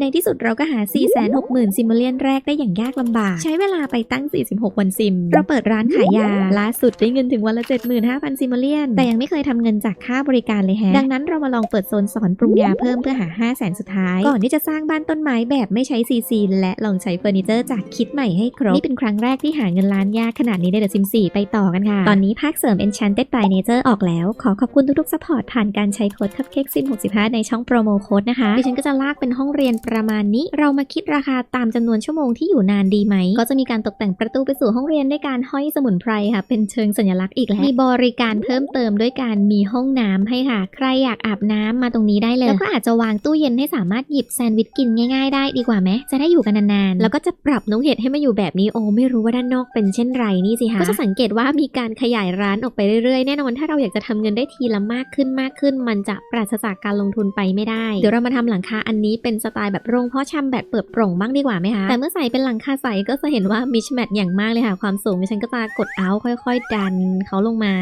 ในที่สุดเราก็หา 460,000 ซิมเลียนแรกได้อย่างยากลำบาก ใช้เวลาไปตั้ง 46 วันซิม เราเปิดร้านขายยา ล่าสุดได้เงินถึงวันละ 75,000 ซิมเลียน แต่ยังไม่เคยทำเงินจากค่าบริการเลยแฮะ ดังนั้นเรามาลองเปิดโซนสอนปรุงยาเพิ่มเพื่อหา 500,000สุดท้าย ก่อนที่จะสร้างบ้านต้นไม้แบบไม่ใช้ซีซีและลองใช้เฟอร์นิเจอร์จากคิดใหม่ให้ครบ นี่เป็นครั้งแรกที่หาเงินล้านยากขนาดนี้ในเดอะซิม4ไปต่อกันค่ะ ตอนนี้ภาคเสริม Enchanted by Nature ออกแล้ว ขอขอบคุณทุกๆซัพพอร์ตผ่านการใช้โค้ดคัพเค้กซิม65ในช่องโปรโมโค้ดนะคะดิฉันก็จะลากเป็นห้องเรียนประมาณนี้เรามาคิดราคาตามจำนวนชั่วโมงที่อยู่นานดีไหม ก็จะมีการตกแต่งประตูไปสู่ห้องเรียนด้วยการห้อยสมุนไพรค่ะ เป็นเชิงสัญลักษณ์อีกแล้วมีบริการเพิ่มเติมด้วยการมีห้องน้ำให้ค่ะ ใครอยากอาบน้ำมาตรงนี้ได้เลย แล้วก็อาจจะวางตู้เย็นให้สามารถหยิบแซนด์วิชกินง่ายๆ ได้ดีกว่าไหมจะได้อยู่กันนานๆ แล้วก็จะปรับน้องเห็ดให้มาอยู่แบบนี้โอ้ไม่รู้ว่าด้านนอกเป็นเช่นไรนี่สิคะก็จะสังเกตว่ามีการขยายร้านออกไปเรื่อยๆแน่นอนถ้าเราอยากจะทำเงินได้ทีละมากขึ้นมากขึ้น มันจะปราศจากการลงทุนไปไม่ได้ เดี๋ยวเรามาทำหลังคาอันนี้เป็นสไตล์แบบโรงเพาะชำแบบเปิดโปร่งบ้างดีกว่าไหมคะ แต่เมื่อใส่เป็นหลังคาใสก็จะเห็นว่ามิชแมทอย่างมากเลยค่ะ ความสูงดิฉันก็จะกดเอาค่อย ๆ ดันเขาลงมา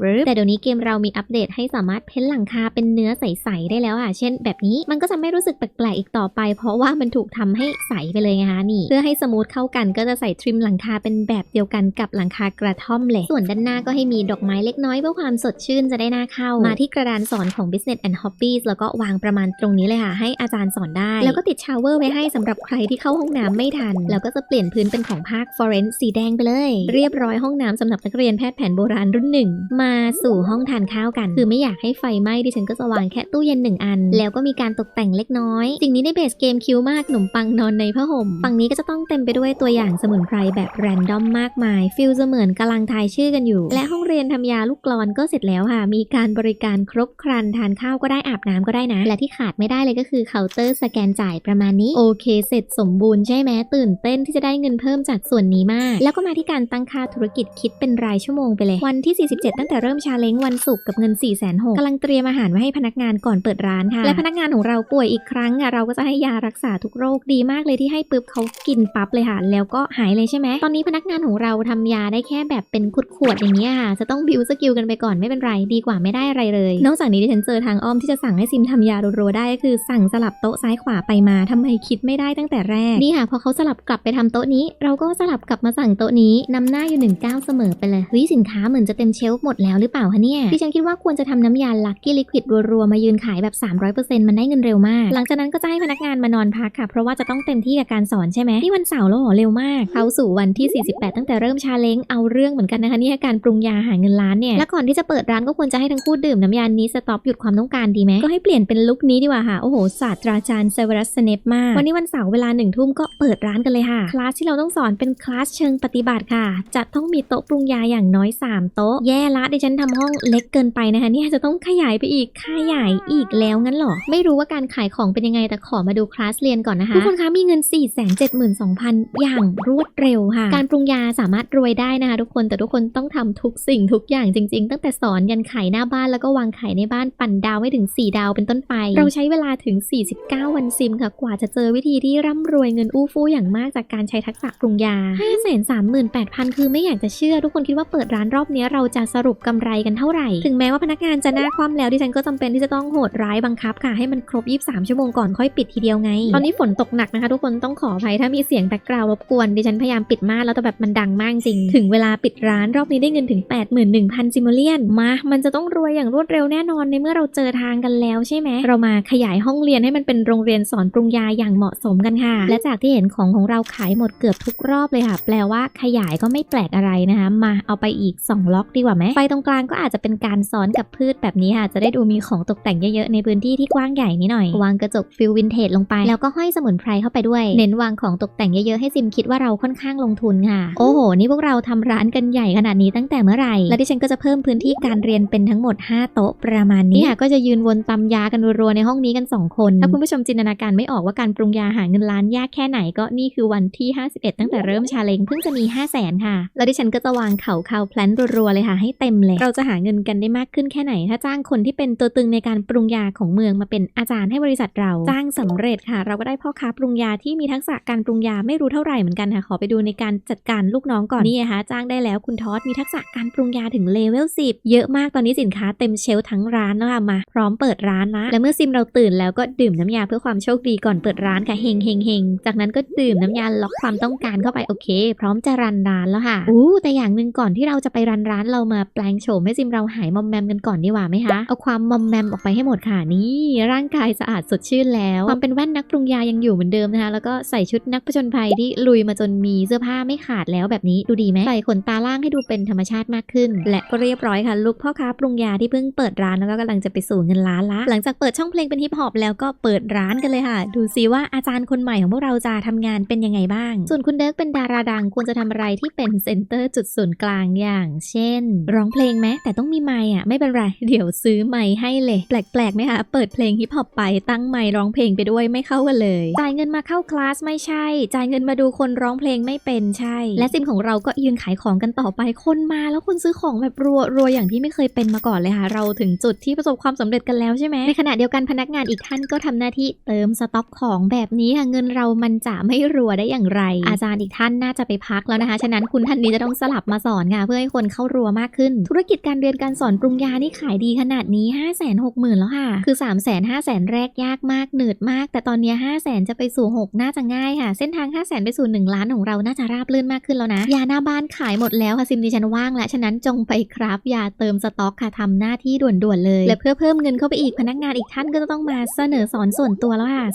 ฟรึบแต่เดี๋ยวนี้เกมเรามีอัปเดตให้สามารถเพ้นหลังคาเป็นเนื้อใสๆได้แล้วอะ เช่น แบบนี้มันก็จะไม่รู้สึกแปลกๆอีกต่อไป เพราะว่ามันถูกทำให้ใสไปเลยไงคะนี่ เพื่อให้สมูทเข้ากันก็จะใส่ทริมหลังคาเป็นแบบเดียวกันกับหลังคากระท่อมเลย ส่วนด้านหน้าก็ให้มีดอกไม้เล็กน้อยเพื่อความสดชื่นจะได้หน่าเข้า มาที่กระดานสอนของ Business and Hobbies แล้วก็วางประมาณตรงนี้เลยค่ะ ให้อาจารย์สอนได้ แล้วก็็ติดชาวเวอร์ไว้ให้สำหรับใครที่เข้าห้องน้ำไม่ทัน แล้วก็จะเปลี่ยนพื้นเป็นของภาค Forensic สีแดงไปเลย เรียบร้อยห้องน้ำสำหรับนักเรียนแพทย์แผนโบราณรุ่นหนึ่งมาสู่ห้องทานข้าวกัน คือไม่อยากให้ไฟไหม้ดิฉันก็จะวางแค่ตู้เย็นหนึ่งอัน แล้วก็มีการตกแต่งเล็กน้อยสิ่งนี้ในเบสเกมคิวมากขนมปังนอนในผ้าห่มฝั่งนี้ก็จะต้องเต็มไปด้วยตัวอย่างสมุนไพรแบบแรนดอมมากมายฟิลเสมือนกำลังทายชื่อกันอยู่ และห้องเรียนทำยาลูกกลอนก็เสร็จแล้วค่ะ มีการบริการครบครันทานข้าวก็ได้อาบน้ำก็ได้นะ และที่ขาดไม่ได้เลยก็คือเคาน์เตอร์สแกนจ่ายประมาณนี้ โอเค เสร็จสมบูรณ์ใช่ไหมตื่นเต้นที่จะได้เงินเพิ่มจากส่วนนี้มาก แล้วก็มาที่การตั้งค่าธุรกิจคิดเป็นรายชั่วโมงไปเลย วันที่ 47 ตั้งแต่เริ่มชาเลนจ์วันศุกร์กับเงิน4 6 0 0 0กำลังเตรียมอาหารไว้ให้พนักงานก่อนเปิดร้านค่ะ และพนักงานของเราป่วยอีกครั้งอะเราก็จะให้ยารักษาทุกโรคดีมากเลยที่ให้ปุ๊บเขากินปั๊บเลยค่ะแล้วก็หายเลยใช่ไหมตอนนี้พนักงานของเราทำยาได้แค่แบบเป็นขวดๆอย่างเงี้ยค่ะจะต้องบิวสกิลกันไปก่อนไม่เป็นไรดีกว่าไม่ได้อะไรเลย นอกจากนี้ดิฉันเจอทางอ้อมที่จะสั่งให้ซิมทำยารัวๆได้ก็คือสั่งสลับโต๊ะซ้ายขวาไปมาทำไมคิดไม่ได้ตั้งแต่แรก นี่ค่ะพอเขาสลับกลับไปทำโต๊ะนี้ เราก็สลับกลับมาสั่งโต๊ะนี้นำหน้าอยู่หนึ่งก้าเสมอไปเลยเฮ้ยสินค้าเหมือนจะเต็มเชลฟ์หมดแล้วหรือเปล่าคะเนี่ยดิฉันคิดว่าควรจะทำน้ำยาลักกี้ลิควิดรัวๆมายืนขายแบบ 300%มันได้เงินเร็วมาก หลังจากนั้นก็จะให้พนักงานมานอนพักค่ะ เพราะว่าจะต้องเต็มที่กับการสอนใช่ไหมนี่วันเสาร์แล้วหรอเร็วมาก เข้าสู่วันที่ 48 ตั้งแต่เริ่มชาเลนจ์เอาเรื่องเหมือนกันนะคะเนี่ยการปรุงยาหาเงินล้านเนี่ยและก่อนที่จะเปิดร้านก็ควรจะให้ทั้งคู่ดื่มน้ำยานี้สต็อปหยุดความต้องการดีไหมก็ให้เปลี่ยนเป็นลุคนี้ดีกว่าค่ะโอ้โหศาสตราจารย์เซเวรัสเซเนปมาก วันนี้วันเสาร์เวลาหนึ่งทุ่มก็เปิดร้านกันเลยค่ะ คลาสที่เราต้องสอนเป็นคลาสเชิงปฏิบัติค่ะ จะต้องมีโต๊ะปรุงยาอย่างน้อย 3 โต๊ะ แย่ละดิฉันทำห้องเล็กเกินไปนะคะเนี่ยจะต้องขยายไปอีกขยายอีกแล้วงั้นเหรอ ไม่รู้ว่าการขายของเป็นยังไงแต่ขอมาดูคลาสเรียนก่อนนะคะทุกคนคะมีเงิน 4 7 2 0 0 0 อย่างรวดเร็วค่ะ การปรุงยาสามารถรวยได้นะคะทุกคนแต่ทุกคนต้องทำทุกสิ่งทุกอย่างจริง ๆ ตั้งแต่สอนยันขายหน้าบ้านแล้วก็วางขายในบ้านปั่นดาวให้ถึง 4 ดาวเป็นต้นไป เราใช้เวลาถึง 49 วันซิมค่ะกว่าจะเจอวิธีที่ร่ำรวยเงินอู้ฟู่อย่างมากจากการใช้ทักษะปรุงยา5 3 8 0 0 0 คือไม่อยากจะเชื่อ ทุกคนคิดว่าเปิดร้านรอบนี้เราจะสรุปกำไรกันเท่าไหร่ ถึงแม้ว่าพนักงานจะหน้าคว่ำแล้วดิฉันก็จำเป็นที่จะต้องโหดร้ายบังคับค่ะให้มันครบ 23 ชั่วโมงก่อนค่อยปิดทีเดียวไง ตอนนี้ฝนตกหนักนะคะ ทุกคนต้องขออภัยถ้ามีเสียงแบ็กกราวด์รบกวนดิฉันพยายามปิดม่านแล้วแต่แบบมันดังมากจริง ถึงเวลาปิดร้านรอบนี้ได้เงินถึง 81,000ซิมเลียนมา มันจะต้องรวยอย่างรวดเร็วแน่นอนในเมื่อเราเจอทางกันแล้วใช่ไหมเรามาขยายห้องเรียนให้มันเป็นโรงเรียนสอนปรุงยาอย่างเหมาะสมกันค่ะ และจากที่เห็นของของเราขายหมดเกือบทุกรอบเลยค่ะ แปลว่าขยายก็ไม่แปลกอะไรนะคะ มาเอาไปอีก 2 ล็อกดีกว่าไหมไฟตรงกลางก็อาจจะเป็นการซ้อนกับพืชแบบนี้ค่ะ จะได้ดูมีของตกแต่งเยอะๆในพื้นที่ที่กว้างใหญ่นิดหน่อย วางกระจกฟิลวินเทจลงไป แล้วก็ห้อยสมุนไพรเข้าไปด้วย เน้นวางของตกแต่งเยอะๆให้ซิมคิดว่าเราค่อนข้างลงทุนค่ะ โอ้โห นี่พวกเราทำร้านกันใหญ่ขนาดนี้ตั้งแต่เมื่อไหร่ และดิฉันก็จะเพิ่มพื้นที่การเรียนเป็นทั้งหมด 5 โต๊ะประมาณนี้ค่ะก็จะยืนวนตำยากันรัวๆในห้องนี้กัน 2 คน ถ้าคุณผู้ชมจินตนาการไม่ออกว่าการปรุงยาหาเงินล้านยากแค่ไหนก็นี่คือวันที่ 51 ตั้งแต่เริ่มชาเลงเพิ่งจะมี 5 0 0แสนค่ะ แล้วดิฉันก็จะวางเข่าคาวแพลนรัวๆเลยค่ะ ให้เต็มเลย เราจะหาเงินกันได้มากขึ้นแค่ไหน ถ้าจ้างคนที่เป็นตัวตึงในการปรุงยาของเมืองมาเป็นอาจารย์ให้บริษัทเราจ้างสำเร็จค่ะ เราก็ได้พ่อค้าปรุงยาที่มีทักษะการปรุงยาไม่รู้เท่าไหร่เหมือนกันค่ะขอไปดูในการจัดการลูกน้องก่อนนี่นะคะจ้างได้แล้วคุณทอสมีทักษะการปรุงยาถึงเลเวล10 เยอะมากตอนนี้สินค้าเต็มเชลทั้งร้านแล้วค่ะมา พร้อมเปิดร้านนะและเมื่อซิมเราตื่นแล้วก็ดื่มน้ำยาเพื่อความโชคคดีก่อนเปิดร้านค่ะเฮงเฮงเฮงจากนั้นก็ดื่มน้ำยาล็อกความต้องการเข้าไปโอเค พร้อมจะรันร้านแล้วค่ะอู้แต่อย่างหนึ่งก่อนที่เราจะไปรันร้านเรามาแปลงโฉมให้ซิมเราหายมอมแมมกันก่อนดีกว่าไหมคะเอาความมอมแมมออกไปให้หมดค่ะนี่ร่างกายสะอาดสดชื่นแล้ว ความเป็นแว่นนักปรุงยายังอยู่เหมือนเดิมนะคะ แล้วก็ใส่ชุดนักผจญภัยที่ลุยมาจนมีเสื้อผ้าไม่ขาดแล้วแบบนี้ดูดีไหมใส่ขนตาล่างให้ดูเป็นธรรมชาติมากขึ้น และก็เรียบร้อยค่ะลูกพ่อค้าปรุงยาที่เพิ่งเปิดร้านแล้วก็กำลังจะไปสู่เงินล้านละหลังจากเปิดช่องเพลงเป็นฮิปฮอปแล้วก็เปิดร้านกันเลยค่ะดูซิว่าอาจารย์คนใหม่ของพวกเราจะทำงานเป็นยังไงบ้าง ส่วนคุณเดิร์กเป็นดาราดังควรจะทำอะไรที่เป็นเซนเตอร์จุดศูนย์กลางอย่าง เช่น ร้องเพลงไหมแต่ต้องมีไมค์อะไม่เป็นไร เดี๋ยวซื้อไมค์ให้เลย แปลกๆไหมคะเปิดเพลงฮิปฮอปไปตั้งไมค์ร้องเพลงไปด้วยไม่เข้ากันเลย จ่ายเงินมาเข้าคลาสไม่ใช่ จ่ายเงินมาดูคนร้องเพลงไม่เป็นใช่ และซิมของเราก็ยืนขายของกันต่อไปคนมาแล้วคนซื้อของแบบรัวรัวอย่างที่ไม่เคยเป็นมาก่อนเลยค่ะเราถึงจุดที่ประสบความสำเร็จกันแล้วใช่ไหมในขณะเดียวกันพนักงานอีกท่านก็ทำหน้าที่เติมสต็อกของแบบนี้ค่ะเงินเรามันจะไม่รัวได้อย่างไร อาจารย์อีกท่านน่าจะไปพักแล้วนะคะ ฉะนั้นคุณท่านนี้จะต้องสลับมาสอนค่ะเพื่อให้คนเข้ารัวมากขึ้น ธุรกิจการเรียนการสอนปรุงยานี่ขายดีขนาดนี้ 5 6 0 0 0 0 แล้วค่ะ คือ3 5 0 0 0 0 แรกยากมากเหนืดมาก แต่ตอนนี้ 5 0 0 0 0 0 จะไปสู่ 6 น่าจะง่ายค่ะ เส้นทาง 5 0 0 0 0 0 ไปสู่ 1 ล้านของเราน่าจะราบรื่นมากขึ้นแล้วนะ ยาหน้าบ้านขายหมดแล้วค่ะซิมดิฉันว่างแล้วฉะนั้นจงไปครับยาเติมสต็อกค่ะทำหน้าที่ด่วนๆเลย และเพื่อเพิ่มเงินเข้าไปอีกพนักงานอีกท่านก็จะต้องมาเสนอสอนส่วนตัวแล้วค่ะ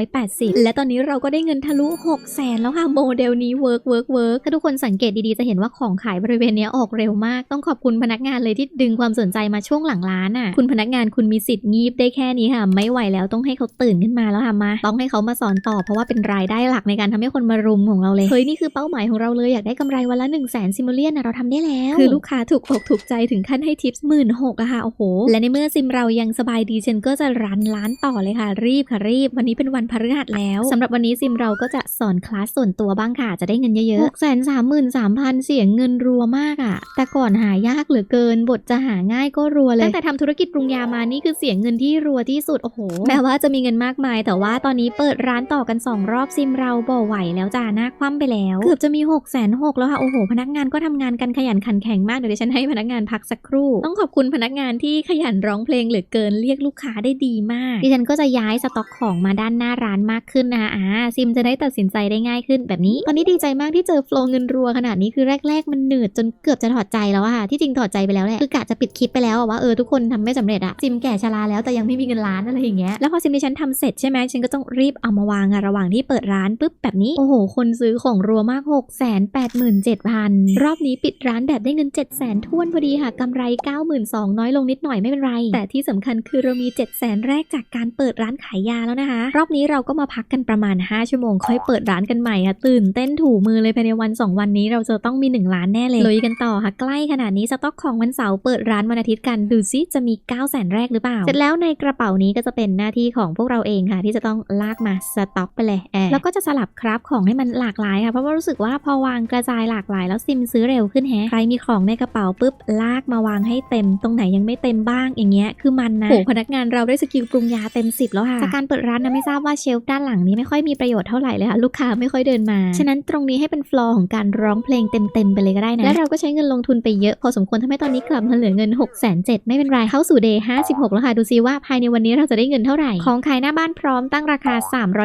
480 และตอนนี้เราก็ได้เงินทะลุ6 0 0 0 0แล้วค่ะโมเดลนี้เวิร์กเวิร์กเวิร์กถ้าทุกคนสังเกตดีๆ จะเห็นว่าของขายบริเวณนี้ออกเร็วมาก ต้องขอบคุณพนักงานเลยที่ดึงความสนใจมาช่วงหลังร้านอะ คุณพนักงานคุณมีสิทธิ์งีบได้แค่นี้ค่ะ ไม่ไหวแล้วต้องให้เขาตื่นขึ้นมาแล้วค่ะมา ต้องให้เขามาสอนต่อเพราะว่าเป็นรายได้หลักในการทำให้คนมารุมของเราเลย เฮ้ยนี่คือเป้าหมายของเราเลยอยากได้กำไรวันละ1 0 0 0 0แสนซิมูเลียนนะเราทำได้แล้ว คือลูกค้าถูกอกถูกใจถึงขั้นให้ทิปหมื่นหกอะค่ะโอ้โหและในเมื่อซิมเรายังสบายดีเชนก็จะรันร้านต่อเลยค่ะรีบค่ะรีบวันนี้เป็นวันพฤหัสแล้วสำหรับวันนี้ซิมเราก็จะสอนคลาสส่วนตัวบ้างค่ะ จะได้เงินเยอะๆหกแสนสามหมื่นสามพันเสียเงินรัวมากอะแต่ก่อนหายากเหลือเกิน บทจะหาง่ายก็รัวเลย ตั้งแต่ทำธุรกิจปรุงยามานี่คือเสียเงินที่รัวที่สุด โอ้โห แม้ว่าจะมีเงินมากมาย แต่ว่าตอนนี้เปิดร้านต่อกันสองรอบซิมเราบ่ไหวแล้วจ้าหน้าคว่ำไปแล้ว เกือบจะมี6กแสนหกแล้วค่ะ โอ้โห พนักงานก็ทำงานกันขยันขันแข็งมาก เดี๋ยวดิฉันให้พนักงานพักสักครู่ ต้องขอบคุณพนักงานที่ขยันร้องเพลงเหลือเกิน เรียกลูกค้าได้ดีมาก ดิฉันก็จะย้ายสต็อกของมาด้านหน้าร้านมากขึ้นนะคะอ่าซิมจะได้ตัดสินใจได้ง่ายขึ้นแบบนี้ ตอนนี้ดีใจมากที่เจอโฟล์เงินรัวขนาดนี้คือแรก ๆ มันเหนื่อยจนเกือบจะถอดใจแล้วอะค่ะที่จริงถอดใจไปแล้วแหละคือกะจะปิดคลิปไปแล้วอะว่าเออทุกคนทำไม่สำเร็จอะซิมแก่ชราแล้วแต่ยังไม่มีเงินล้านอะไรอย่างเงี้ยแล้วพอซิมดิฉันทำเสร็จใช่ไหมฉันก็ต้องรีบเอามาวางอะระหว่างที่เปิดร้านปุ๊บแบบนี้โอ้โห คนซื้อของรัวมาก 6 8 7 0 0 0 รอบนี้ปิดร้านแบบได้เงิน 7 0 0 0 0ท้วนพอดีค่ะกำไร 92,000น้อยลงนิดหน่อยไม่เป็นไร แต่ที่สำคัญคือเรามี 7 0 0 0 0แรกจากการเปิดร้านขายยาแล้วนะคะ รอบนี้เราก็มาพักกันประมาณ 5 ชั่วโมง ค่อยเปิดร้านกันใหม่ค่ะ ตื่นเต้นถูมือเลยภายในวัน 2 วันนี้เราจะต้องมี1ล้านแน่เลยลุยกันต่อค่ะ ใกล้ขนาดนี้สต็อกของวันเสาร์เปิดร้านวันอาทิตย์กันดูซิจะมี 9 0 0 0 0แรกหรือเปล่า เสร็จแล้วในกระเป๋านี้ก็จะเป็นหน้าที่ของพวกเราเองค่ะ ที่จะต้องลากมาสต็อกไปเลยแอบแล้วก็จะสลับครับของให้มันหลากหลายค่ะเพราะว่ารู้สึกว่าพอวางกระจายหลากหลาย แล้วซิมซื้อเร็วขึ้นแฮะใครมีของในกระเป๋าปุ๊บลากมาวางให้เต็ม ตรงไหนยังไม่เต็มบ้างอย่างเงี้ยคือมันนะโหพนักงานเราได้สกิลปรุงยาเต็ม 10 แล้วค่ะจากการเปิดร้านนะไม่ทราบว่าเชลฟ์ด้านหลังนี้ไม่ค่อยมีประโยชน์เท่าไหร่เลยค่ะลูกค้าไม่ค่อยเดินมา ฉะนั้นตรงนี้ให้เป็นฟลอร์ของการร้องเพลงเต็มๆไปเลยก็ได้นะ และเราก็ใช้เงินลงทุนไปเยอะพอสมควรทำให้ตอนนี้กลับมาเหลือเงิน 6 7 0 0 0ไม่เป็นไรเข้าสู่เดย์56 แล้วค่ะดูซิว่าภายในวันนี้เราจะได้เงินเท่าไหร่ ของขายหน้าบ้านพร้อมตั้งราคา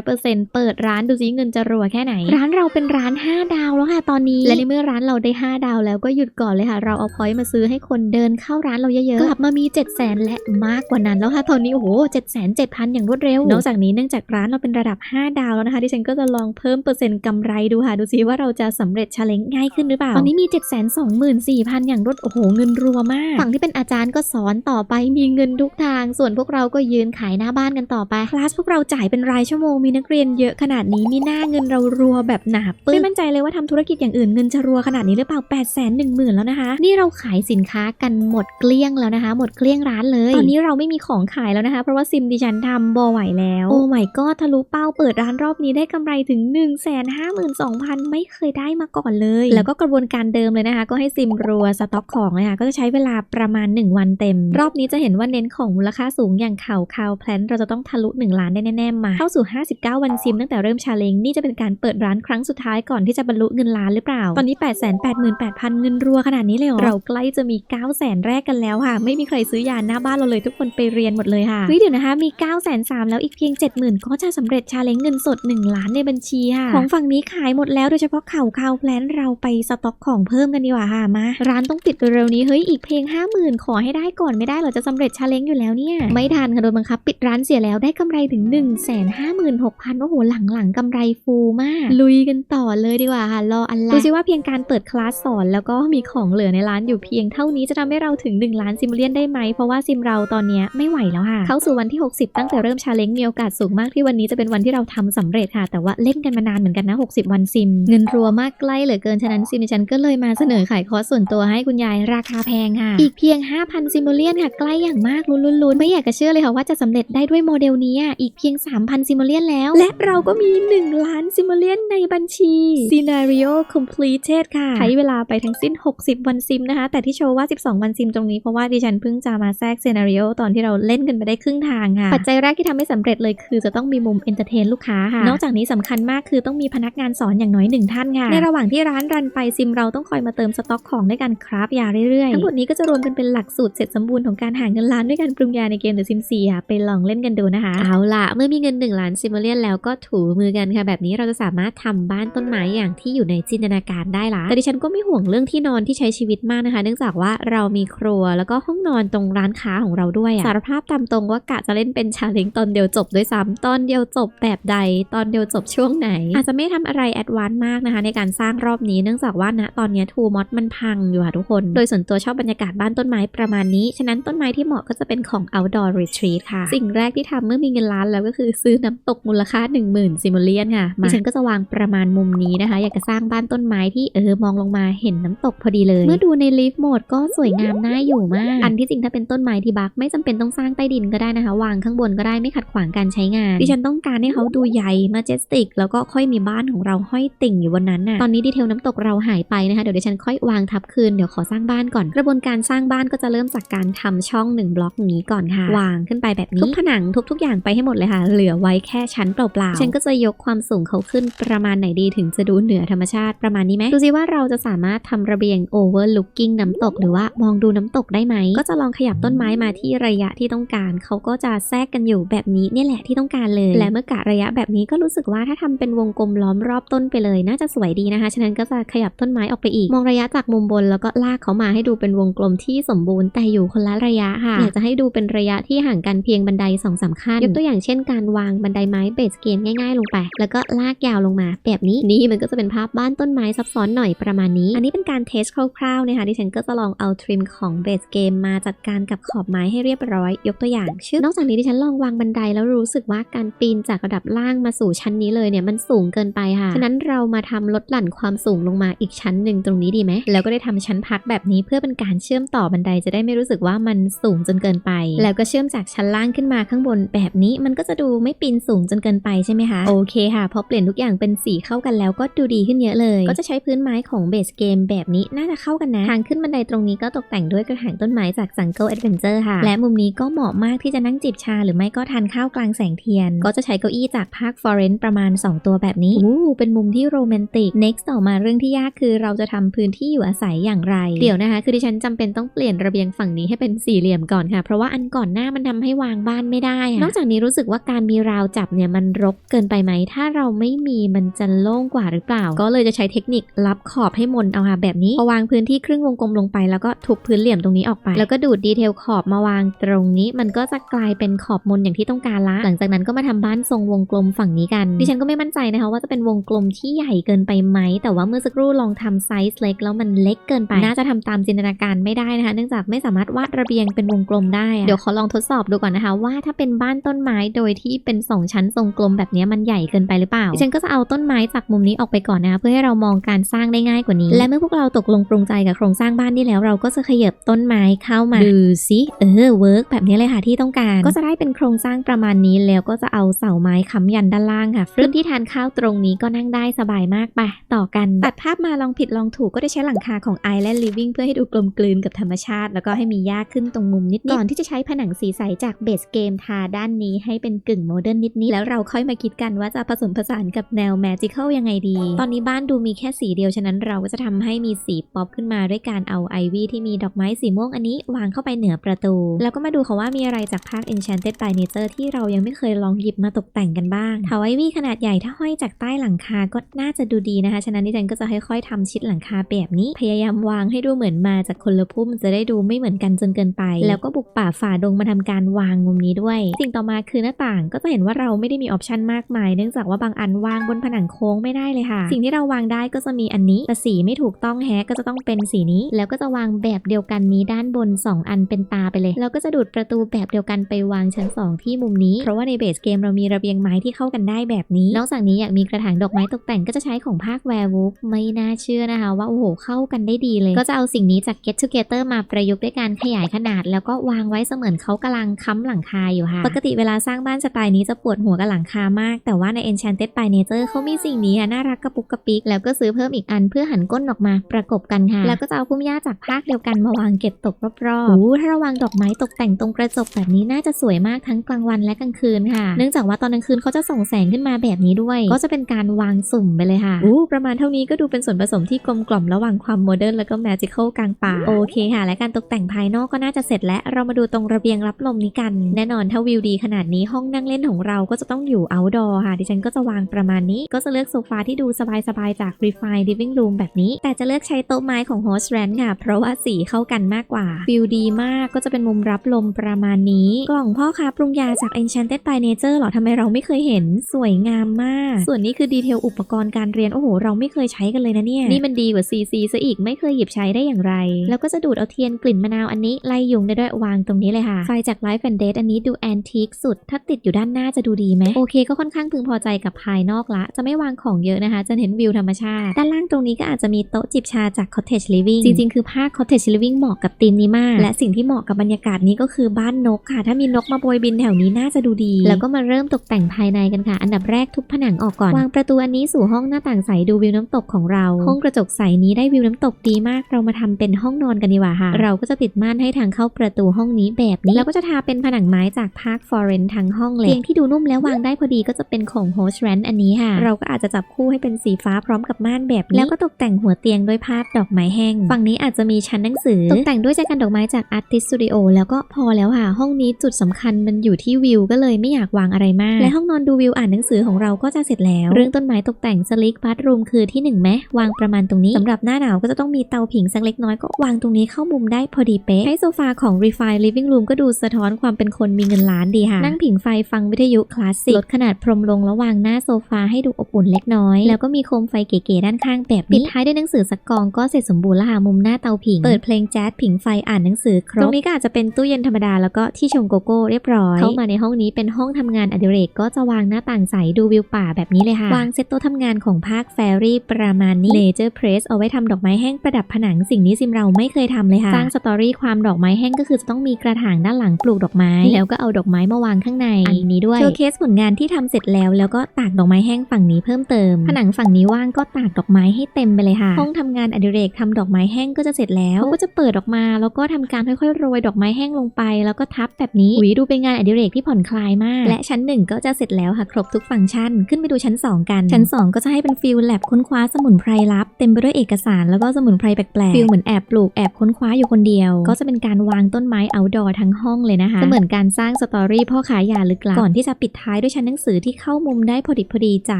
300%เปิดร้านดูซิเงินจะรัวแค่ไหน ร้านเราเป็นร้าน 5 ดาวแล้วค่ะตอนนี้ และในเมื่อร้านเราได้ 5 ดาวแล้วก็หยุดก่อนเลยค่ะ เราเอาพอยต์มาซื้อให้คนเดินเข้าร้านเราเยอะๆกลับมามี 7 0 0 0 0 0และมากกว่านั้นแล้วค่ะตอนนี้โอ้โห7 7 0 0 0อย่างรวดเร็วนอกจากนี้เนื่องจากร้านเราเป็นระดับ 5 ดาวแล้วนะคะที่ฉันก็จะลองเพิ่มเปอร์เซ็นต์กำไรดูค่ะ ดูซิว่าเราจะสำเร็จชาเลนจ์ง่ายขึ้นหรือเปล่า ตอนนี้มี 7 2 4 0 0 0 อย่างรวดโอ้โหเงินรัวมาก ฝั่งที่เป็นอาจารย์ก็สอนต่อไปมีเงินทุกทาง ส่วนพวกเราก็ยืนขายหน้าบ้านกันต่อไปคลาสพวกเราจ่ายเป็นรายชั่วโมงมีนักเรียนเยอะขนาดนี้มีหน้าเงินเรารัวแบบหนาปึ้งไม่มั่นใจเลยว่าทำธุรกิจอย่างอื่นเงินจะรัวขนาดนี้หรือเปล่า8 1 0 0 0 0แล้วนะคะ นี่เราขายสินค้ากันหมดเกลี้ยงแล้วนะคะ หมดเกลี้ยงร้านเลย ตอนนี้เราไม่มีของขายแล้วนะคะ เพราะว่าซิมดิฉันทำบอไหวแล้วโอ้ไม่ก็ทะลุเป้าเปิดร้านรอบนี้ได้กำไรถึง 1 5 2 0 0 0 ไม่เคยได้มาก่อนเลย แล้วก็กระบวนการเดิมเลยนะคะ ก็ให้ซิมรัวสต็อกของเลยค่ะก็จะใช้เวลาประมาณ 1 วันเต็ม รอบนี้จะเห็นว่าเน้นของมูลค่าสูงอย่างข่าวคาวแพลนเราจะต้องทะลุ 1 ล้านได้แน่ๆมาเข้าสู่ 59 วันซิมตั้งแต่เริ่มชาเลงนี่จะเป็นการเปิดร้านครั้งสุดท้ายก่อนที่จะบรรลุเงินล้านหรือเปล่า ตอนนี้ 8 8 8 8 0 0 0 เงินรัวขนาดนี้เลยเหรอเราใกล้จะมี 9 0 0 0 0 0แรกกันแล้วค่ะ ไม่มีใครซื้อยาหน้าบ้านเราเลยทุกคนไปเรียนหมดเลยค่ะเฮ้ยเดี๋ยวนะคะมี 9 3 0 0 0 0แล้วอีกเพียงยง 70,000 ก็จะสำเร็จชาเลนจ์เงินสด 1 ล้านในบัญชีค่ะ ของฝั่งนี้ขายหมดแล้วโดยเฉพาะข่าวข่าวแพลนเราไปสต็อกของเพิ่มกันดีกว่าค่ะมา ร้านต้องปิดเร็วๆนี้เฮ้ยอีกเพลง 50,000 ขอให้ได้ก่อนไม่ได้เหรอจะสำเร็จชาเลนจ์อยู่แล้วเนี่ยไม่ทันค่ะโดนบังคับปิดร้านเสียแล้วได้กำไรถึง 1 5 6 0 0 0โอ้โหหลังๆกำไรฟูมาก ลุยกันต่อเลยดีกว่าค่ะรออันละดูสิว่าเพียงการเปิดคลาสสอนแล้วก็มีของเหลือในร้านอยู่เพียงเท่านี้จะทำให้เราถึง 1 ล้านซิมเลียนได้ไหมเพราะว่าซิมเราตอนนี้ไม่ไหวแล้วค่ะเข้าสู่วันที่ 60 ตั้งแต่เริ่มชาเลนจ์มีโอกาสสูงมากที่วันนี้จะเป็นวันที่เราทำสำเร็จค่ะ แต่ว่าเล่นกันมานานเหมือนกันนะ 60 วันซิม เงินรัวมากใกล้เหลือเกิน ฉะนั้นซิมดิฉันก็เลยมาเสนอขายคอร์สส่วนตัวให้คุณยายราคาแพงค่ะ อีกเพียง 5,000 ซิมเลียนค่ะ ใกล้อย่างมากลุ้นๆๆไม่อยากจะเชื่อเลยค่ะว่าจะสำเร็จได้ด้วยโมเดลนี้อีกเพียง 3,000 ซิมเลียนแล้ว และเราก็มี 1 ล้านซิมเลียนในบัญชี Scenario completed ค่ะใช้เวลาไปทั้งสิ้น 60 วันซิมนะคะ แต่ที่โชว์ว่า 12 วันซิมตรงนี้เพราะว่าดิฉันเพิ่งจะมาแทรก Scenario ตอนที่เราเล่นกันไปได้ครึ่งทางค่ะปัจจัยแรกที่ทำให้สำเร็จเลยคือจะต้องมีมุม entertain ลูกค้าค่ะ นอกจากนี้สำคัญมากคือต้องมีพนักงานสอนอย่างน้อยหนึ่งท่านค่ะในระหว่างที่ร้านรันไปซิมเราต้องคอยมาเติมสต็อกของด้วยการคราฟยาเรื่อยๆทั้งหมดนี้ก็จะรวมกันเป็นหลักสูตรเสร็จสมบูรณ์ของการหาเงินล้านด้วยการปรุงยาในเกม The Sims 4ค่ะไปลองเล่นกันดูนะคะ เอาล่ะ เมื่อมีเงิน1ล้านซิมเลียนแล้วก็ถูมือกันค่ะ แบบนี้เราจะสามารถทำบ้านต้นไม้อย่างที่อยู่ในจินตนาการได้ละแต่ดิฉันก็ไม่ห่วงเรื่องที่นอนที่ใช้ชีวิตมากนะคะ เนื่องจากว่าเรามีครัวแล้วก็ห้องนอนตรงร้านค้าของเราด้วยสารภาพตามตรงว่ากะจะเล่นเป็นชาเลนจ์ตอนเดียวจบด้วยซ้ำตอนเดียวจบแบบใด ตอนเดียวจบช่วงไหน อาจจะไม่ทำอะไรแอดวานซ์มากนะคะ ในการสร้างรอบนี้เนื่องจากว่าณตอนนี้ทูมอสมันพังอยู่ค่ะทุกคน โดยส่วนตัวชอบบรรยากาศบ้านต้นไม้ประมาณนี้ ฉะนั้นต้นไม้ที่เหมาะก็จะเป็นของ outdoor retreat ค่ะ สิ่งแรกที่ทำเมื่อมีเงินล้านแล้วก็คือซื้อน้ำตกมูลค่า 10,000ซิมเลียนค่ะดิฉันก็จะวางประมาณมุมนี้นะคะ อยากจะสร้างบ้านต้นไม้ที่เออมองลงมาเห็นน้ำตกพอดีเลย เมื่อดูในลีฟโหมดก็สวยงามน่าอยู่มาก อันที่จริงถ้าเป็นต้นไม้ที่บักไม่จำเป็นต้องสร้างใต้ดินก็ได้นะคะ วางข้างบนก็ได้ไม่ขัดขวางการใช้งาน ดิฉันต้องการให้เขาดูใหญ่มาเจสติก แล้วก็ค่อยมีบ้านของเราห้อยติ่งอยู่บนนั้นน่ะ ตอนนี้ดีเทลน้ำตกเราหายไปนะคะ เดี๋ยวดิฉันค่อยวางทับคืน เดี๋ยวขอสร้างบ้านก่อน กระบวนการสร้างบ้านก็จะเริ่มจากการทำช่องหนึ่งบล็อกอย่างนี้ก่อนค่ะ วางขึ้นไปแบบนี้ ทุบผนังทุบทุกอย่างไปให้หมดเลยค่ะ เหลือไว้แค่ชั้นเปล่าๆ ฉันก็จะยกความสูงเขาขึ้นประมาณไหนดีถึงจะดูเหนือธรรมชาติประมาณนี้ไหมดูสิว่าเราจะสามารถทำระเบียง overlooking น้ำตก หรือว่ามองดูน้ำตกได้ไหม ก็จะลองขยับต้นไม้มาที่ระยะที่ต้องการ เขาก็จะแทรกกันอยู่แบบนี้เนี่ยแหละที่ต้องการเลย และเมื่อกะระยะแบบนี้ก็รู้สึกว่าถ้าทำเป็นวงกลมล้อมรอบต้นไปเลย น่าจะสวยดีนะคะ ฉะนั้นก็จะขยับต้นไม้ออกไปอีก มองระยะจากมุมบนแล้วก็ลากเขามาให้ดูเป็นวงกลมที่สมบูรณ์แต่อยู่คนละระยะค่ะอยากจะให้ดูเป็นระยะที่ห่างกันเพียงบันได2อสามขั้นยกตัวอย่างเช่นการวางบันไดไม้เบสเกมง่าย ๆ ลงไป แล้วก็ลากยาวลงมา แบบนี้นี่มันก็จะเป็นภาพบ้านต้นไม้ซับซ้อนหน่อยประมาณนี้ อันนี้เป็นการเทสคร่าวๆนะคะดิฉันก็จะลองเอาทริมของเบสเกมมาจัดการกับขอบไม้ให้เรียบร้อย ยกตัวอย่างชื่อนอกจากนี้ดิฉันลองวางบันไดแล้วรูู้สึกว่าการปีนจากระดับล่างมาสู่ชั้นนี้เลยเนี่ยมันสูงเกินไปค่ะ ฉะนั้นเรามาทำลดหลั่นความสูงลงมาอีกชั้นหนึ่งตรงนี้ดีไหม แล้วก็ได้ทำชั้นพักแบบนี้เพื่อเป็นการเชื่อมต่อบันไดจะได้ไม่รู้สึกว่ามันสูงจนเกินไป แล้วก็เชื่อมจากชั้นล่างขึ้นมาข้างบนแบบนี้ มันก็จะดูไม่ปีนสูงจนเกินไปใช่ไหมคะ โอเคค่ะ พอเปลี่ยนทุกอย่างเป็นสีเข้ากันแล้วก็ดูดีขึ้นเยอะเลย ก็จะใช้พื้นไม้ของเบสเกมแบบนี้น่าจะเข้ากันนะ ทางขึ้นบันไดตรงนี้ก็ตกแต่งด้วยกระถางต้นไม้จากสังเกิลแอดเวนเจอร์ค่ะ และมุมนี้ก็เหมาะมากที่จะนั่งจิบชาหรือไม่ก็ทานข้าวกลางแสงเทียน ก็จะใช้เก้าอี้จากภาคฟอเรนต์ประมาณ 2 ตัวแบบนี้อู้เป็นมุมที่โรแมนติก next ต่อมาเรื่องที่ยากคือเราจะทำพื้นที่อยู่อาศัยอย่างไร เดี๋ยวนะคะ คือดิฉันจำเป็นต้องเปลี่ยนระเบียงฝั่งนี้ให้เป็นสี่เหลี่ยมก่อนค่ะ เพราะว่าอันก่อนหน้ามันทำให้วางบ้านไม่ได้อะนอกจากนี้รู้สึกว่าการมีราวจับเนี่ยมันรกเกินไปไหม ถ้าเราไม่มีมันจะโล่งกว่าหรือเปล่า ก็เลยจะใช้เทคนิครับขอบให้มนเอาค่ะแบบนี้พอวางพื้นที่ครึ่งวงกลมลงไปแล้วก็ทุบพื้นเหลี่ยมตรงนี้ออกไป แล้วก็ดูดดีเทลขอบมาวางตรงนี้ มันก็จะกลายเป็นขอบมนอย่างที่ต้องการละหลังจากนั้นก็มาทำบ้านทรงวงกลมฝั่งนี้กัน ดิฉันก็ไม่มั่นใจนะคะ ว่าจะเป็นวงกลมที่ใหญ่เกินไปไหม แต่ว่าเมื่อสักครู่ลองทำไซส์เล็กแล้วมันเล็กเกินไป น่าจะทำตามจินตนาการไม่ได้นะคะ เนื่องจากไม่สามารถวาดระเบียงเป็นวงกลมได้ เดี๋ยวขอลองทดสอบดูก่อนนะคะ ว่าถ้าเป็นบ้านต้นไม้โดยที่เป็นสองชั้นทรงกลมแบบนี้มันใหญ่เกินไปหรือเปล่า ดิฉันก็จะเอาต้นไม้จากมุมนี้ออกไปก่อนนะคะเพื่อให้เรามองการสร้างได้ง่ายกว่านี้ และเมื่อพวกเราตกลงปรุงใจกับโครงสร้างบ้านนี่แล้ว เราก็จะขยับต้นไม้เข้ามาดูสิเออเวิร์กแบบนี้เลยค่ะที่ต้องการ ก็จะได้เป็นโครงสร้างประมาณนี้แล้วก็จะเอาเสาไม้ค้ำยันด้านล่างค่ะพื้นที่ทานข้าวตรงนี้ก็นั่งได้สบายมากไปต่อกัน ตัดภาพมาลองผิดลองถูกก็ได้ใช้หลังคาของ Island Living เพื่อให้ดูกลมกลืนกับธรรมชาติ แล้วก็ให้มีหญ้าขึ้นตรงมุมนิดๆก่อนที่จะใช้ผนังสีใสจากเบสเกมทาด้านนี้ให้เป็นกึ่งโมเดิร์นนิดๆแล้วเราค่อยมาคิดกันว่าจะผสมผสานกับแนวแมจิคอลยังไงดี ตอนนี้บ้านดูมีแค่สีเดียวฉะนั้นเราก็จะทำให้มีสีป๊อปขึ้นมาด้วยการเอาไอวี่ที่มีดอกไม้สีม่วงอันนี้วางเข้าไปเหนือประตู แล้วก็มาดูค่ะว่ามีอะไรจากภาค Enchanted by Nature ที่เรายังยังไม่เคยลองหยิบมาตกแต่งกันบ้างเถาไอวี่ขนาดใหญ่ถ้าห้อยจากใต้หลังคาก็น่าจะดูดีนะคะ ฉะนั้นดิฉันก็จะค่อยๆทำชิดหลังคาแบบนี้ พยายามวางให้ดูเหมือนมาจากคนละพุ่มจะได้ดูไม่เหมือนกันจนเกินไป แล้วก็บุกป่าฝ่าดงมาทำการวางมุมนี้ด้วย สิ่งต่อมาคือหน้าต่างก็จะเห็นว่าเราไม่ได้มีออปชันมากมาย เนื่องจากว่าบางอันวางบนผนังโค้งไม่ได้เลยค่ะ สิ่งที่เราวางได้ก็จะมีอันนี้แต่สีไม่ถูกต้องแฮะก็จะต้องเป็นสีนี้ แล้วก็จะวางแบบเดียวกันนี้ด้านบน 2 อันเป็นตาไปเลยแล้วก็จะดูดประตูแบบเดียวกันไปวางชั้น 2 ที่มุมนี้ราะว่าในเบสเกมเรามีระเบียงไม้ที่เข้ากันได้แบบนี้ นอกจากนี้อยากมีกระถางดอกไม้ตกแต่งก็จะใช้ของภาคแวร์วูฟไม่น่าเชื่อนะคะ ว่าโอ้โหเข้ากันได้ดีเลย ก็จะเอาสิ่งนี้จาก Get Together มาประยุกต์ด้วยการขยายขนาด แล้วก็วางไว้เสมือนเขากำลังค้ำหลังคาอยู่ค่ะ ปกติเวลาสร้างบ้านสไตล์นี้จะปวดหัวกับหลังคามาก แต่ว่าใน Enchanted by Nature เขามีสิ่งนี้อะน่ารักกระปุกกระปิกแล้วก็ซื้อเพิ่มอีกอันเพื่อหันก้นออกมาประกบกันค่ะ แล้วก็จะเอาพุ่มหญ้าจากภาคเดียวกันมาวางเก็บตกรอบๆถ้าราวางดอกไม้ตกแต่งตรงกระจกแบบนี้น่าจะสวยมากทั้งกลางวันและกลางคืนค่ะ เนื่องจากว่าตอนกลางคืนเขาจะส่องแสงขึ้นมาแบบนี้ด้วย ก็จะเป็นการวางสุ่มไปเลยค่ะอู้ประมาณเท่านี้ก็ดูเป็นส่วนผสมที่กลมกล่อมระหว่างความโมเดิร์นแล้วก็แมจิคอลกลางป่าโอเคค่ะ และการตกแต่งภายนอกก็น่าจะเสร็จแล้ว เรามาดูตรงระเบียงรับลมนี้กัน แน่นอนถ้าวิวดีขนาดนี้ห้องนั่งเล่นของเราก็จะต้องอยู่ outdoor ค่ะ ดิฉันก็จะวางประมาณนี้ ก็จะเลือกโซฟาที่ดูสบายๆจาก Refine Living Room แบบนี้ แต่จะเลือกใช้โต๊ะไม้ของ Host Ranch ค่ะ เพราะว่าสีเข้ากันมากกว่า วิวดีมากก็จะเป็นมุมรับลมประมาณนี้ กล่องพ่อค้าปรุงยาจาก Enchanted by Nature เหรอทำไมเราไม่เคยเห็นสวยงามมาก ส่วนนี้คือดีเทลอุปกรณ์การเรียน โอ้โห เราไม่เคยใช้กันเลยนะเนี่ย นี่มันดีกว่า CC ซะอีกไม่เคยหยิบใช้ได้อย่างไร แล้วก็จะดูดเอาเทียนกลิ่นมะนาวอันนี้ไล่ยุงได้ด้วยวางตรงนี้เลยค่ะไฟจาก Life and Death อันนี้ดูแอนทิคสุด ถ้าติดอยู่ด้านหน้าจะดูดีไหมโอเค ก็ค่อนข้างพึงพอใจกับภายนอกละ จะไม่วางของเยอะนะคะ จะเน้นวิวธรรมชาติด้านล่างตรงนี้ก็อาจจะมีโต๊ะจิบชาจาก Cottage Living จริงๆ คือภาค Cottage Living เหมาะกับธีมนี้มาก และสิ่งที่เหมาะกับบรรยากาศนี้ก็คือบ้านนกค่ะ ถ้ามีนกมาโบยบินแถวนี้น่าจะดูดี แล้วก็มาเริ่มตกแต่งภายในกันค่ะ อันดับแรกทุบผนังออกก่อน วางประตูอันนี้สู่ห้องหน้าต่างใสดูวิวน้ำตกของเรา ห้องกระจกใสนี้ได้วิวน้ำตกดีมาก เรามาทำเป็นห้องนอนกันดีกว่าค่ะ เราก็จะติดม่านให้ทางเข้าประตูห้องนี้แบบนี้ แล้วก็จะทาเป็นผนังไม้จากภาคฟอเรนทั้งห้องเลยเตียงที่ดูนุ่มแล้ววางได้พอดีก็จะเป็นของ Host Ranch อันนี้ค่ะ เราก็อาจจะจับคู่ให้เป็นสีฟ้าพร้อมกับม่านแบบนี้ แล้วก็ตกแต่งหัวเตียงด้วยภาพดอกไม้แห้ง ฝั่งนี้อาจจะมีชั้นหนังสือ ตกแต่งด้วยใจกันดอกไม้จาก Artist Studio แล้วก็พอแล้วค่ะ ห้องนี้จุดสำคัญมันอยู่ที่วิวก็เลยไม่อยากวางอะไรมาก และห้องนอนดูวิวอ่านหนังสือของเราก็จะเสร็จแล้ว เรื่องต้นไม้ตกแต่งสลิกบัตรูมคือที่หนึ่งไหมวางประมาณตรงนี้สำหรับหน้าหนาวก็จะต้องมีเตาผิงสักเล็กน้อยก็วางตรงนี้เข้ามุมได้พอดีเป๊ะให้โซฟาของ Refine Living Room ก็ดูสะท้อนความเป็นคนมีเงินล้านดีค่ะนั่งผิงไฟฟังวิทยุคลาสสิกลดขนาดพรมลงแล้ววางหน้าโซฟาให้ดูอบอุ่นเล็กน้อย แล้วก็มีโคมไฟเก๋ๆด้านข้างแบบนี้ปิดท้ายด้วยหนังสือสักกองก็เสร็จสมบูรณ์แล้วค่ะมุมหน้าเตาผิง เปิดเพลงแจ๊สผิงไฟอ่านหนังสือครบตรงนี้ก็อาจจะเป็นตู้เย็นธรรมดาแล้วก็ที่ชงโกโก้เรียบร้อยเข้ามาในห้องนี้เป็นห้องทำงานอดิเรกก็จะวางหน้าต่างใสดูวิวป่าแบบนี้เลยค่ะ วางเซตโต๊ะทำงานของภาคแฟรี่ประมาณนี้เลเจอร์เพรสเอาไว้ทำดอกไม้แห้งประดับผนังสิ่งนี้ซิมเราไม่เคยทำเลยค่ะ สร้างสตอรี่ความดอกไม้แห้งก็คือจะต้องมีกระถางด้านหลังปลูกดอกไม้ แล้วก็เอาดอกไม้มาวางข้างในอันนี้ด้วยโชว์เคสผลงานที่ทำเสร็จแล้วแล้วก็ตากดอกไม้แห้งฝั่งนี้เพิ่มเติม ผนังฝั่งนี้ว่างก็ตากดอกไม้ให้เต็มไปเลยค่ะ ห้องทำงานอดิเรกทำดอกไม้แห้งก็จะเสร็จแล้วเขาก็จะเปิดออกมา แล้วก็ทำการค่อยๆโรยดอกไม้แห้งลงไป แล้วก็ทับแบบนี้อุยดูเป็นงานอดิเรกที่ผ่อนคลายมาก และชั้นหนึ่งก็จะเสร็จแล้วค่ะ ครบทุกฟังก์ชัน ขึ้นไปดูชั้น 2 กัน ชั้น 2 ก็จะให้เป็นฟิลแลบค้นคว้าสมุนไพรลับ เต็มไปด้วยเอกสารแล้วก็สมุนไพรแปลกๆฟิลเหมือนแอบปลูกแอบค้นคว้าอยู่คนเดียว ก็จะเป็นการวางต้นไม้เอาดอร์ทั้งห้องเลยนะคะเหมือนการสร้างสตอรี่พ่อขายยาลึกลับก่อนที่จะปิดท้ายด้วยชั้นหนังสือที่เข้ามุมได้พอดิบพอดีจา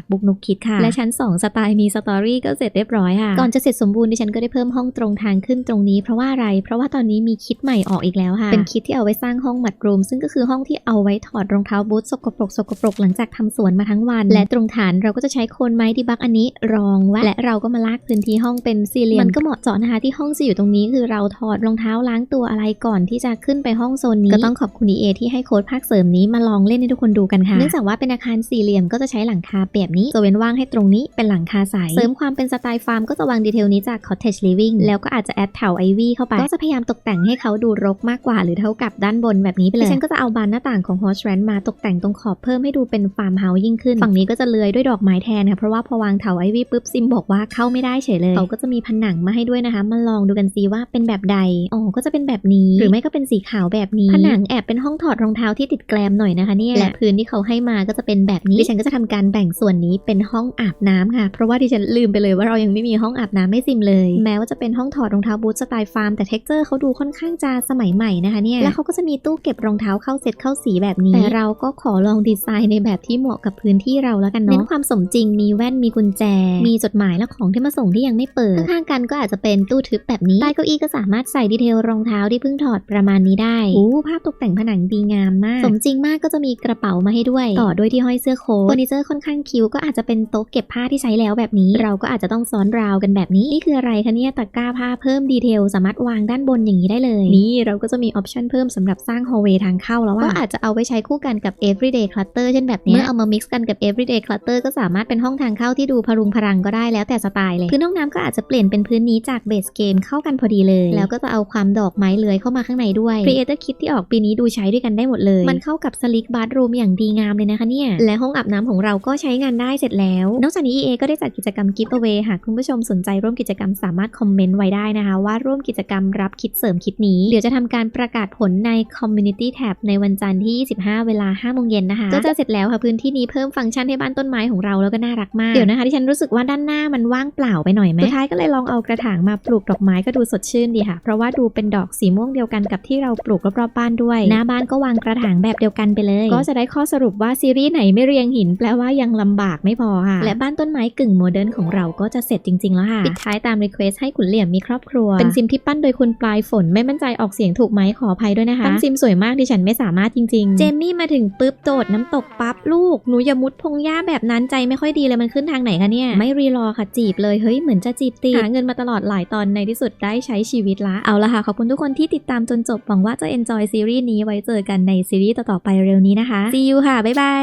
กบุกนุกคิดค่ะ และชั้น 2 สไตล์มีสตอรี่ก็เสร็จเรียบร้อยค่ะก่อนจะเสร็จสมบูรณ์ดิฉันก็ได้เพิ่มห้องตรงทางขึ้นตรงนี้เพราะว่าอะไร เพราะว่าตอนนี้มีคิดใหม่ออกอีกแล้วค่ะ เป็นคิดที่เอาไว้สร้างห้องมัดรูม ซึ่งก็คือห้องที่เอาไว้ถอดรองเท้าบูทสกปรกสกปรกหลังจากทำสวนมาทั้งวัน และตรงฐานเราก็จะใช้โคนไม้ดีบักอันนี้รองไว้และเราก็มาลากพื้นที่ห้องเป็นสี่เหลี่ยมมันก็เหมาะเจาะนะคะที่ห้องจะอยู่ตรงนี้คือเราถอดรองเท้าล้างตัวอะไรก่อนที่จะขึ้นไปห้องโซนนี้ก็ต้องขอบคุณเอที่ให้โค้ดภาคเสริมนี้มาลองเล่นให้ทุกคนดูกันค่ะเนื่องจากว่าเป็นอาคารสี่เหลี่ยมก็จะใช้หลังคาแบบนี้จะเว้นว่างให้ตรงนี้เป็นหลังคาใสเสริมความเป็นสไตล์ฟาร์มก็จะวางดีเทลนี้จาก cottage living แล้วก็อาจจะแอดแถวไอวี่เข้าไปก็จะพยายามตกแต่งให้เขาดูรกมากกว่า หรือเท่ากับด้านบนแบบนี้ไปเลยดิฉันก็จะเอาบานหน้าต่างของ Horse Ranch มาตกแต่งตรงขอบเพิ่มให้ดูเป็นฟาร์มเฮาส์ยิ่งขึ้น ฝั่งนี้ก็จะเลื้อยด้วยดอกไม้แทนค่ะเพราะว่าพอวางเถาไอวี่ปุ๊บซิมบอกว่าเข้าไม่ได้เฉยเลยเขาก็จะมีผนังมาให้ด้วยนะคะมาลองดูกันซิว่าเป็นแบบใดอ๋อก็จะเป็นแบบนี้หรือไม่ก็เป็นสีขาวแบบนี้ ผนังแอบเป็นห้องถอดรองเท้าที่ติดแกลมหน่อยนะคะเนี่ยและพื้นที่เขาให้มาก็จะเป็นแบบนี้ดิฉันก็จะทำการแบ่งส่วนนี้เป็นห้องอาบน้ำค่ะ เพราะว่าดิฉันลืมไปเลยว่าเรายังไม่มีห้องอาบน้ำให้ซิมเลย แม้ว่าจะเป็นห้องถอดรองเท้าบูทสไตล์ฟาร์มแต่เท็กเจอร์เขาดูค่อนข้างจะสมัยใหม่นะคะเนี่ยแล้วเขาก็จะมีตู้เก็บรองเท้าเข้าเซ็ตเข้าสีแบบนี้แต่แต่เราก็ขอลองดีไซน์ในแบบที่เหมาะกับพื้นที่เราแล้วกันเนาะเน้นความสมจริงมีแว่นมีกุญแจ มีจดหมายและของที่มาส่งที่ยังไม่เปิดข้างๆกันก็อาจจะเป็นตู้ทึบแบบนี้ใต้เก้าอี้ก็สามารถใส่ดีเทลรองเท้าที่เพิ่งถอดประมาณนี้ได้โอ้ภาพตกแต่งผนังดีงามมาก สมจริงมากก็จะมีกระเป๋ามาให้ด้วย ต่อด้วยที่ห้อยเสื้อโค้ทเฟอร์นิเจอร์ค่อนข้างคิ้วก็อาจจะเป็นโต๊ะเก็บผ้าที่ใช้แล้วแบบนี้ เราก็อาจจะต้องซ้อนราวกันแบบนี้นี่คืออะไรคะเนี่ยตะกร้าผ้าเพิ่มดีเทลสามารถวางด้านบนอย่างนี้ได้เลย นี่เราก็จะมีออปชันเพิ่มสำหรับสร้าง hallway ทางเข้าแล้วว่าก็อาจจะเอาไว้ใช้คู่กันกับ everyday clutter เช่นแบบเนี้ยเมื่อเอามา mix กันกับ everyday clutter ก็สามารถเป็นห้องทางเข้าที่ดูพรุงพรังก็ได้แล้วแต่สไตล์เลยพื้นห้องน้ำก็อาจจะเปลี่ยนเป็นพื้นนี้จากเบสเกมเข้ากันพอดีเลย แล้วก็จะเอาความดอกไม้เลื้อยเข้ามาข้างในด้วย Creator Kit ที่ออกปีนี้ดูใช้ด้วยกันได้หมดเลย มันเข้ากับ Sleek Bathroom อย่างดีงามเลยนะคะเนี่ย และห้องอาบน้ำของเราก็ใช้งานได้เสร็จแล้ว นอกจากนี้ EA ก็ได้จัดกิจกรรม Giveaway หากคุณผู้ชมสนใจร่วมกิจกรรมสามารถคอมเมนต์ไว้ได้นะคะ ว่าร่วมกิจกรรมรับคิดเสริมคิดนี้ เดี๋ยวจะทำการประกาศผลใน Community Tab ในวันจันทร์ที่ 25เวลา5โมงเย็นนะคะ ก็จะเสร็จแล้วค่ะพื้นที่นี้เพิ่มฟังก์ชันให้บ้านต้นไม้ของเราแล้วก็น่ารักมาก เดี๋ยวนะคะที่ฉันรู้สึกว่าด้านหน้ามันว่างเปล่าไปหน่อยไหมสุดท้ายก็เลยลองเอากระถางมาปลูกดอกไม้ก็ดูสดชื่นดีค่ะ เพราะว่าดูเป็นดอกสีม่วงเดียวกันกับที่เราปลูกรอบๆบ้านด้วยหน้าบ้านก็วางกระถางแบบเดียวกันไปเลย ก็จะได้ข้อสรุปว่าซีรีส์ไหนไม่เรียงหินแปลว่ายังลำบากไม่พอค่ะ และบ้านต้นไม้กึ่งโมเดิร์นของเราก็จะเสร็จจริง ๆ แล้วค่ะ ปิดท้ายตามรีเควสให้ขุนเหลี่ยมมีครอบครัว เป็นซิมที่ปั้นโดยคุณปลายฝนไม่มั่นใจออกเสียงถูกไหมขออภัยด้วยนะคะตั้งซิมสวยมากดิฉันไม่สามารถจริงๆ เจมมี่มาถึงปุ๊บโดดน้ำตกปั๊บลูก หนูอย่ามุดพงหญ้าแบบนั้นใจไม่ค่อยดีเลยมันขึ้นทางไหนคะเนี่ย ไม่รีรอค่ะจีบเลย เฮ้ยเหมือนจะจีบตีหาเงินมาตลอดหลายตอนในที่สุดได้ใช้ชีวิตละ เอาละค่ะ ขอบคุณทุกคนที่ติดตามจนจบ หวังว่าจะ enjoy ซีรีส์นี้ไว้เจอกันในซีรีส์ต่อๆไปเร็วนี้นะคะ see you ค่ะ บ๊ายบา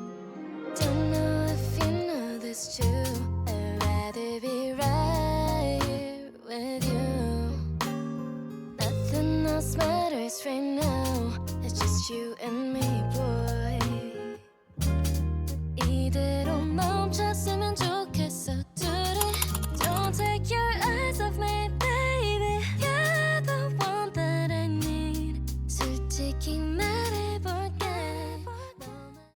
ย choice right now. It's just you and me, boy. 이대로 멈췄으면 좋겠